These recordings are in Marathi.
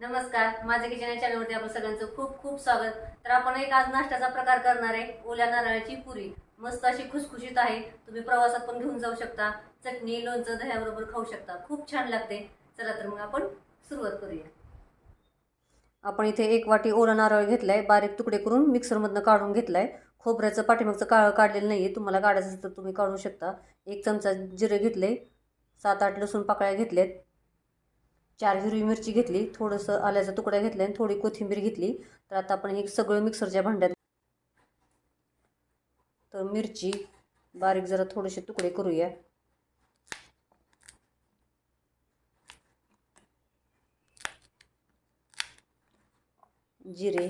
नमस्कार माझे किचन या चॅनलवरती आपण सगळ्यांचं खूप खूप स्वागत. तर आपण एक आज नाश्त्याचा प्रकार करणार आहे ओल्या नारळाची पुरी. मस्त अशी खुसखुशीत आहे. तुम्ही प्रवासात पण घेऊन जाऊ शकता. चटणी लोणचं दह्याबरोबर खाऊ शकता. खूप छान लागते. चला तर मग आपण सुरुवात करूया. आपण इथे एक वाटी ओला नारळ घेतलाय. बारीक तुकडे करून मिक्सरमधनं काढून घेतलाय. खोबऱ्याचं पाठीमागचं काळ काढलेलं नाही आहे तुम्हाला काढायचं असेल तर तुम्ही काढू शकता. एक चमचा जिरे घेतले. सात आठ लसूण पाकळ्या घेतल्यात चार हिरवी मिरची घेतली थोडंसं आल्याचा तुकडा घेतला आणि थोडी कोथिंबीर घेतली. तर आता आपण हे सगळं मिक्सरच्या भांड्यात तर मिरची बारीक जरा थोडेसे तुकडे करूया. जिरे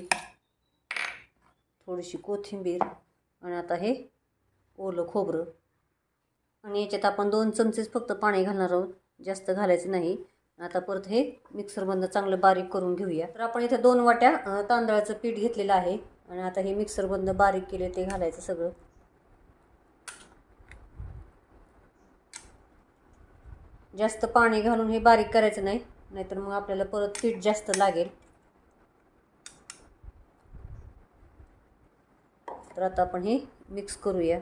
थोडीशी कोथिंबीर आणि आता हे ओलं खोबरं. आणि याच्यात आपण दोन चमचेच फक्त पाणी घालणार आहोत. जास्त घालायचं नाही. आता परत हे मिक्सरमधनं चांगलं बारीक करून घेऊया. तर आपण इथे दोन वाट्या तांदळाचं पीठ घेतलेलं आहे. आणि आता हे मिक्सरमधनं बारीक केले ते घालायचं सगळं. जास्त पाणी घालून हे बारीक करायचं नाही नाहीतर मग आपल्याला परत पीठ जास्त लागेल. तर आता आपण हे मिक्स करूया.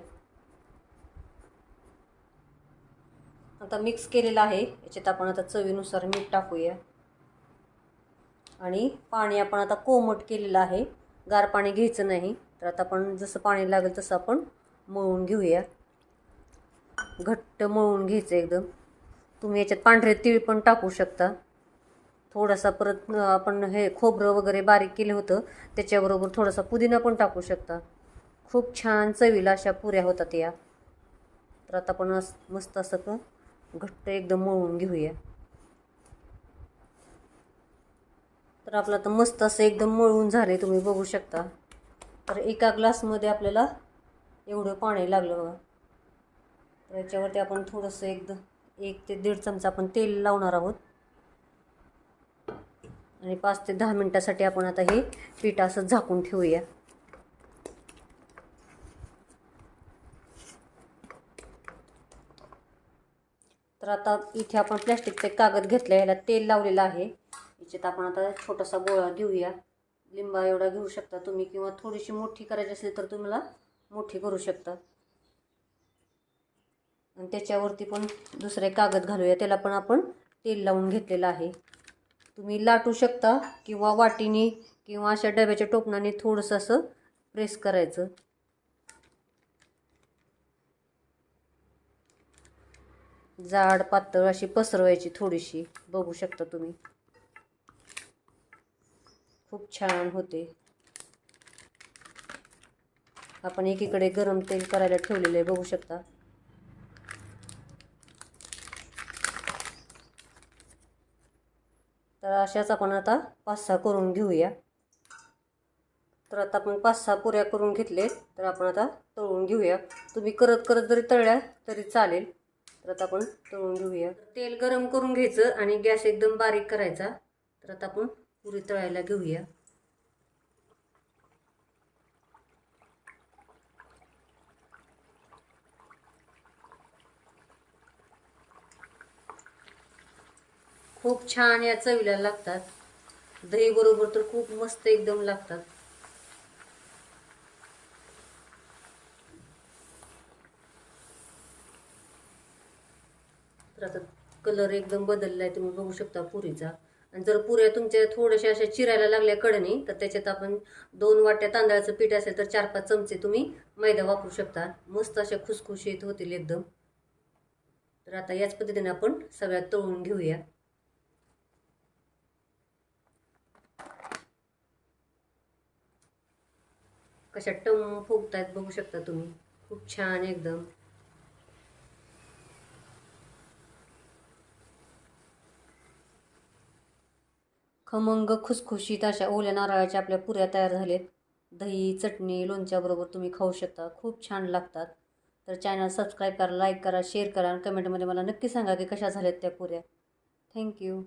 आता मिक्स केलेलं आहे. याच्यात आपण आता चवीनुसार मीठ टाकूया. आणि पाणी आपण आता कोमट केलेलं आहे. गार पाणी घ्यायचं नाही. तर आता आपण जसं पाणी लागेल तसं आपण मळून घेऊया. घट्ट मळून घ्यायचं एकदम. तुम्ही याच्यात पांढरे तीळ पण टाकू शकता. थोडासा परत आपण हे खोबरं वगैरे बारीक केलं होतं. त्याच्याबरोबर थोडासा पुदिना पण टाकू शकता. खूप छान चवीला अशा पुऱ्या होतात या. तर आता आपण मस्त असं घट्ट एकदम मळून घेऊया. तर आपलं तर मस्त असं एकदम मळून झाले तुम्ही बघू शकता. तर एका ग्लासमध्ये आपल्याला एवढं पाणी लागलं बघा. तर याच्यावरती आपण थोडंसं एकदम एक ते दीड चमचा आपण तेल लावणार आहोत. आणि पाच ते दहा मिनटासाठी आपण आता हे पीठ असं झाकून ठेवूया. तर आता इथे आपण प्लॅस्टिकचे कागद घेतलं याला तेल लावलेलं आहे. याच्यात आपण आता छोटासा गोळा घेऊया. लिंबा एवढा घेऊ शकता तुम्ही किंवा थोडीशी मोठी करायची असेल तर तुम्हाला मोठी करू शकता. आणि त्याच्यावरती पण दुसरे कागद घालूया त्याला पण आपण तेल लावून घेतलेलं आहे. तुम्ही लाटू शकता किंवा वाटीने किंवा अशा डब्याच्या टोपणाने थोडंसं असं प्रेस करायचं. जाड पातळ अशी पसरवायची थोडीशी. बघू शकता तुम्ही. खूप छान होते. आपण एकीकडे गरम तेल करायला ठेवलेलं आहे बघू शकता. तर अशाच आपण आता पाच सहा करून घेऊया. तर आता आपण पाच सहा पुऱ्या करून घेतले तर आपण आता तळून घेऊया. तुम्ही करत करत जरी तळल्या तरी चालेल. तर आता आपण तळून घेऊया. तेल गरम करून घ्यायचं आणि गॅस एकदम बारीक करायचा. तर आता आपण पुरी तळायला घेऊया. खूप छान या चवीला लागतात. दही बरोबर तर खूप मस्त एकदम लागतात. तर आता कलर एकदम बदलला आहे तुम्ही बघू शकता पुरीचा. आणि जर पुऱ्या तुमच्या थोड्याशा अशा चिरायला लागल्या कडनी तर त्याच्यात आपण दोन वाट्या तांदळाचं पीठ असेल तर चार पाच चमचे तुम्ही मैदा वापरू शकता. मस्त अशा खुसखुशीत होतील एकदम. तर आता याच पद्धतीने आपण सगळ्यात तळून घेऊया. कशा टम फुगतायत बघू शकता तुम्ही. खूप छान एकदम. खमंग खुसखुशीत अशा ओल्या नारळाच्या आपल्या पुऱ्या तयार झालेत. दही चटणी लोणच्याबरोबर तुम्ही खाऊ शकता. खूप छान लागतात. तर चॅनल सबस्क्राईब करा लाईक करा शेअर करा. आणि कमेंटमध्ये मला नक्की सांगा की कशा झाल्यात त्या पुऱ्या. थँक्यू